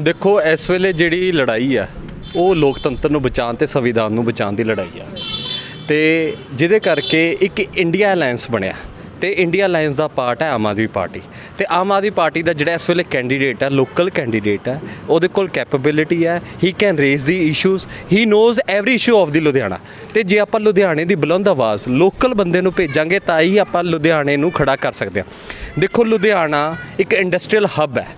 ਦੇਖੋ, ਇਸ ਵੇਲੇ ਜਿਹੜੀ ਲੜਾਈ ਆ, ਉਹ ਲੋਕਤੰਤਰ ਨੂੰ ਬਚਾਉਣ ਤੇ ਸੰਵਿਧਾਨ ਨੂੰ ਬਚਾਉਣ ਦੀ ਲੜਾਈ ਆ। ਤੇ ਜਿਹਦੇ ਕਰਕੇ ਇੱਕ ਇੰਡੀਆ ਅਲਾਈਅੰਸ ਬਣਿਆ। ਤੇ ਇੰਡੀਆ ਅਲਾਈਅੰਸ ਦਾ ਪਾਰਟ ਹੈ ਆਮ ਆਦਮੀ ਪਾਰਟੀ। ਤੇ ਆਮ ਆਦਮੀ ਪਾਰਟੀ ਦਾ ਜਿਹੜਾ ਇਸ ਵੇਲੇ ਕੈਂਡੀਡੇਟ ਹੈ ਲੋਕਲ ਕੈਂਡੀਡੇਟ ਹੈ ਉਹਦੇ ਕੋਲ ਕੈਪੇਬਿਲਿਟੀ ਹੈ he can raise the issues he knows every issue of the Ludhiana ਤੇ ਜੇ ਆਪਾਂ ਲੁਧਿਆਣੇ ਦੀ ਬੁਲੰਦ ਆਵਾਜ਼ ਲੋਕਲ ਬੰਦੇ ਨੂੰ ਭੇਜਾਂਗੇ, ਤਾਂ ਹੀ ਆਪਾਂ ਲੁਧਿਆਣੇ ਨੂੰ ਖੜਾ ਕਰ ਸਕਦੇ ਹਾਂ। ਦੇਖੋ, ਲੁਧਿਆਣਾ ਇੱਕ ਇੰਡਸਟਰੀਅਲ ਹੱਬ ਹੈ।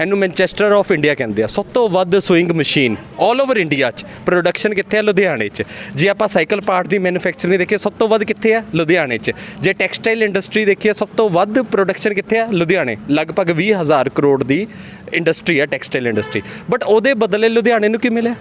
ਇਹਨੂੰ ਮੈਨਚੈਸਟਰ ਆਫ ਇੰਡੀਆ ਕਹਿੰਦੇ ਆ। ਸਭ ਤੋਂ ਵੱਧ ਸੂਇੰਗ ਮਸ਼ੀਨ 올 ਓਵਰ ਇੰਡੀਆ 'ਚ। ਪ੍ਰੋਡਕਸ਼ਨ ਕਿੱਥੇ ਆ? ਲੁਧਿਆਣੇ 'ਚ। ਜੇ ਆਪਾਂ ਸਾਈਕਲ ਪਾਰਟ ਦੀ ਮੈਨੂਫੈਕਚਰਿੰਗ ਦੇਖੀਏ, ਸਭ ਤੋਂ ਵੱਧ ਕਿੱਥੇ ਆ? ਲੁਧਿਆਣੇ 'ਚ। ਜੇ ਟੈਕਸਟਾਈਲ ਇੰਡਸਟਰੀ ਦੇਖੀਏ, ਸਭ ਤੋਂ ਵੱਧ ਪ੍ਰੋਡਕਸ਼ਨ ਕਿੱਥੇ ਆ? ਲੁਧਿਆਣੇ। ਲਗਭਗ 20000 ਕਰੋੜ ਦੀ ਇੰਡਸਟਰੀ ਆ ਟੈਕਸਟਾਈਲ ਇੰਡਸਟਰੀ ਬਟ ਉਹਦੇ ਬਦਲੇ ਲੁਧਿਆਣੇ ਨੂੰ ਕੀ ਮਿਲਿਆ?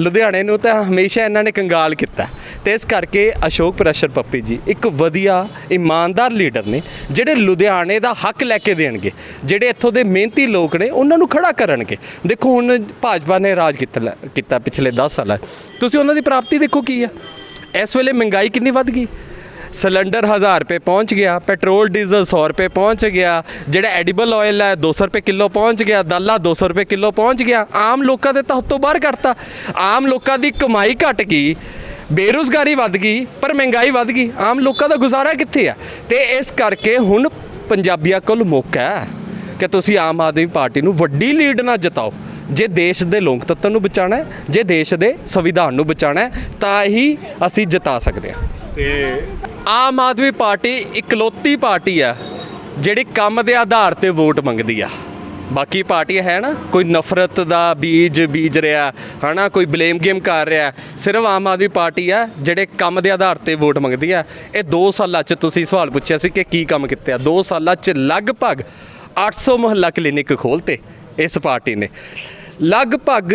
ਲੁਧਿਆਣੇ ਨੂੰ ਤਾਂ ਹਮੇਸ਼ਾ ਇਹਨਾਂ ਨੇ ਕੰਗਾਲ ਕੀਤਾ। ਤੇ ਇਸ ਕਰਕੇ ਅਸ਼ੋਕ ਪ੍ਰੈਸ਼ਰ ਪੱਪੀ ਜੀ ਇੱਕ ਵਧੀਆ, ਇਮਾਨਦਾਰ ਲੀਡਰ ਨੇ, ਜਿਹੜੇ ਲੁਧਿਆਣੇ ਦਾ ਹੱਕ ਲੈ ਕੇ ਦੇਣਗੇ, ਜਿਹੜੇ ਇੱਥੋਂ ਦੇ ਮਿਹਨਤੀ ਲੋਕ ਨੇ, ਉਹਨਾਂ ਨੂੰ ਖੜਾ ਕਰਨਗੇ। ਦੇਖੋ, ਹੁਣ ਭਾਜਪਾ ਨੇ ਰਾਜ ਕੀਤਾ ਲੈ- ਕੀਤਾ ਪਿਛਲੇ 10 ਸਾਲਾਂ। 'ਚ। ਤੁਸੀਂ ਉਹਨਾਂ ਦੀ ਪ੍ਰਾਪਤੀ ਦੇਖੋ ਕੀ ਆ। ਇਸ ਵੇਲੇ ਮਹਿੰਗਾਈ ਕਿੰਨੀ ਵੱਧ ਗਈ। ਸਿਲੰਡਰ 1000 ਰੁਪਏ ਪਹੁੰਚ ਗਿਆ, ਪੈਟਰੋਲ, ਡੀਜ਼ਲ 100 ਰੁਪਏ ਪਹੁੰਚ ਗਿਆ, ਜਿਹੜਾ ਐਡੀਬਲ ਆਇਲ ਹੈ 200 ਰੁਪਏ ਕਿਲੋ ਪਹੁੰਚ ਗਿਆ, ਦਾਲਾਂ 200 ਰੁਪਏ ਕਿਲੋ ਪਹੁੰਚ ਗਿਆ। ਆਮ ਲੋਕਾਂ ਦੇ ਤਾਂ ਹੱਥੋਂ ਬਾਹਰ ਕਰਤਾ ਆਮ ਲੋਕਾਂ ਦੀ ਕਮਾਈ ਘਟ ਗਈ। ਬੇਰੁਜ਼ਗਾਰੀ ਵੱਧ ਗਈ ਪਰ ਮਹਿੰਗਾਈ ਵੱਧ ਗਈ। ਆਮ ਲੋਕਾਂ ਦਾ ਗੁਜ਼ਾਰਾ ਕਿੱਥੇ ਆ? ਤੇ ਇਸ ਕਰਕੇ ਹੁਣ ਪੰਜਾਬੀਆਂ ਕੋਲ ਮੌਕਾ ਹੈ ਕਿ ਤੁਸੀਂ ਆਮ ਆਦਮੀ ਪਾਰਟੀ ਨੂੰ ਵੱਡੀ ਲੀਡ ਨਾਲ ਜਿਤਾਓ। ਜੇ ਦੇਸ਼ ਦੇ ਲੋਕਤੰਤਰ ਨੂੰ ਬਚਾਉਣਾ ਹੈ ਜੇ ਦੇਸ਼ ਦੇ ਸੰਵਿਧਾਨ ਨੂੰ ਬਚਾਉਣਾ ਹੈ ਤਾਂ ਹੀ ਅਸੀਂ ਜਿਤਾ ਸਕਦੇ ਹਾਂ। ਤੇ ਆਮ ਆਦਮੀ ਪਾਰਟੀ ਇਕਲੌਤੀ ਪਾਰਟੀ ਆ ਜਿਹੜੀ ਕੰਮ ਦੇ ਆਧਾਰ ਤੇ ਵੋਟ ਮੰਗਦੀ ਆ। ਬਾਕੀ ਪਾਰਟੀਆਂ ਹੈ ਨਾ, ਕੋਈ ਨਫ਼ਰਤ ਦਾ ਬੀਜ ਬੀਜ ਰਿਹਾ, ਹਨਾ, ਕੋਈ ਬਲੇਮ ਗੇਮ ਕਰ ਰਿਹਾ, ਸਿਰਫ ਆਮ ਆਦਮੀ ਪਾਰਟੀ ਆ ਜਿਹੜੇ ਕੰਮ ਦੇ ਆਧਾਰ ਤੇ ਵੋਟ ਮੰਗਦੀ ਆ। ਇਹ 2 ਸਾਲਾਂ 'ਚ ਤੁਸੀਂ ਸਵਾਲ ਪੁੱਛਿਆ ਸੀ ਕਿ ਕੀ ਕੰਮ ਕੀਤੇ ਆ। 2 ਸਾਲਾਂ 'ਚ ਲਗਭਗ 800 ਮੁਹੱਲਾ ਕਲੀਨਿਕ ਖੋਲਤੇ ਇਸ ਪਾਰਟੀ ਨੇ। ਲਗਭਗ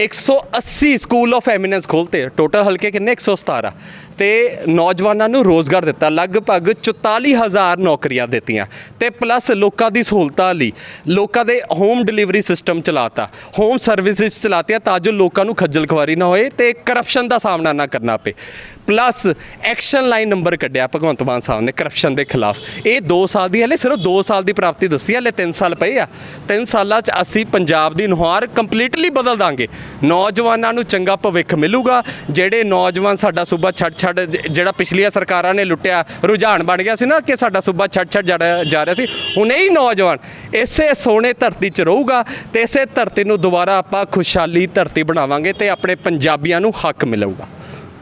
180 ਸਕੂਲ ਆਫ ਐਮੀਨੈਂਸ ਖੋਲਤੇ ਟੋਟਲ ਹਲਕੇ ਕਿੰਨੇ? 117 ਤੇ ਨੌਜਵਾਨਾਂ ਨੂੰ ਰੋਜ਼ਗਾਰ ਦਿੱਤਾ, ਲਗਭਗ 44000 ਨੌਕਰੀਆਂ ਦਿੱਤੀਆਂ ਤੇ ਪਲੱਸ ਲੋਕਾਂ ਦੀ ਸਹੂਲਤਾਂ ਲਈ, ਲੋਕਾਂ ਦੇ ਹੋਮ ਡਿਲੀਵਰੀ ਸਿਸਟਮ ਚਲਾਤਾ ਹੋਮ ਸਰਵਿਸਿਜ਼ ਚਲਾਤੀਆਂ ਤਾਂ ਜੋ ਲੋਕਾਂ ਨੂੰ ਖੱਜਲ ਖੁਆਰੀ ਨਾ ਹੋਏ ਤੇ ਕਰਪਸ਼ਨ ਦਾ ਸਾਹਮਣਾ ਨਾ ਕਰਨਾ ਪਏ। ਪਲੱਸ ਐਕਸ਼ਨ ਲਾਈਨ ਨੰਬਰ ਕੱਢਿਆ ਭਗਵੰਤ ਮਾਨ ਸਾਹਿਬ ਨੇ ਕਰਪਸ਼ਨ ਦੇ ਖਿਲਾਫ। ਇਹ 2 ਸਾਲ ਦੀ, ਹਲੇ ਸਿਰਫ 2 ਸਾਲ ਦੀ ਪ੍ਰਾਪਤੀ ਦੱਸੀ, ਹਲੇ 3 ਸਾਲ ਪਏ ਆ। 3 ਸਾਲਾਂ 'ਚ ਅਸੀਂ ਪੰਜਾਬ ਦੀ ਨੁਹਾਰ ਕੰਪਲੀਟਲੀ ਬਦਲ ਦਾਂਗੇ। ਨੌਜਵਾਨਾਂ ਨੂੰ ਚੰਗਾ ਭਵਿੱਖ ਮਿਲੂਗਾ, ਜਿਹੜੇ ਨੌਜਵਾਨ ਸਾਡਾ ਸੂਬਾ ਛੱਡ ਛੱਡ ਜਿਹੜਾ ਪਿਛਲੀਆਂ ਸਰਕਾਰਾਂ ਨੇ ਲੁੱਟਿਆ, ਰੁਝਾਨ ਬਣ ਗਿਆ ਸੀ ਨਾ ਕਿ ਸਾਡਾ ਸੂਬਾ ਛੱਡ ਛੱਡ ਜਾ ਰਿਹਾ- ਸੀ। ਹੁਣ ਇਹ ਨੌਜਵਾਨ ਇਸੇ ਸੋਹਣੇ ਧਰਤੀ 'ਚ ਰਹੂਗਾ ਤੇ ਇਸੇ ਧਰਤੀ ਨੂੰ ਦੁਬਾਰਾ ਆਪਾਂ ਖੁਸ਼ਹਾਲੀ ਧਰਤੀ ਬਣਾਵਾਂਗੇ ਤੇ ਆਪਣੇ ਪੰਜਾਬੀਆਂ ਨੂੰ ਹੱਕ ਮਿਲੂਗਾ।